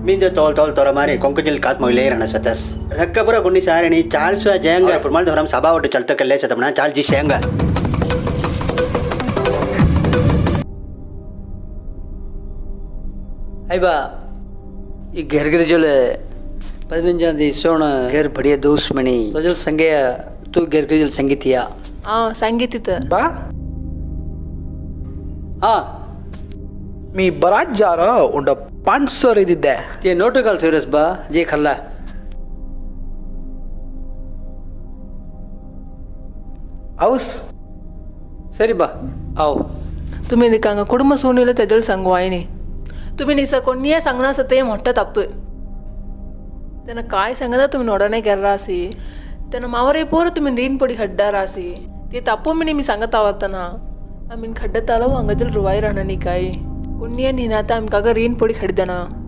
Minda tol tol tora mari konkojil kat moile rana satas. Rakkapura kunni sarani Charles wa jayenga purmal thoram sabha otu chalta kalle satamna Charles ji seyenga. ஐபா ಈ ಗೆರ್ಗಿರಿಜಲ್ பதினஞ்சாம் தேதி சோன care படிய those மணி ரஜல் சங்கைய தூ ಗೆರ್ಗಿರಿಜಲ್ ಸಂಗೀತಿಯಾ ಆ मी बराच जा रहा हूँ उंड पांच सौ रे दिद्दे જે નોટો કાલ થયો બા જે ખલ્લા ಹೌಸ್ ಸರಿ ಬಾ આવો तुम्ही இதுக்காங்க குடும்ப சூழ்நிலை தெதில் சங்குவாயினே तुम्ही निसं कोणीही सांगणं असं ते मोठं तप्प त्यांना काय सांगता तुम्ही नोडाने गेला असे त्यांना मावरे पोर तुम्ही रीन पडी खड्डार असे ते तप्पू मी नेहमी सांगत आवात ना आम्ही खड्डत आलो अंगातील रुवाई राहणार नाही काय ಪುಣ್ಯನ್ ನಿನಾತ ಅಮ್ಕಾಗ ರೀನ್ ಪುಡಿ ಹಿಡ್ದನ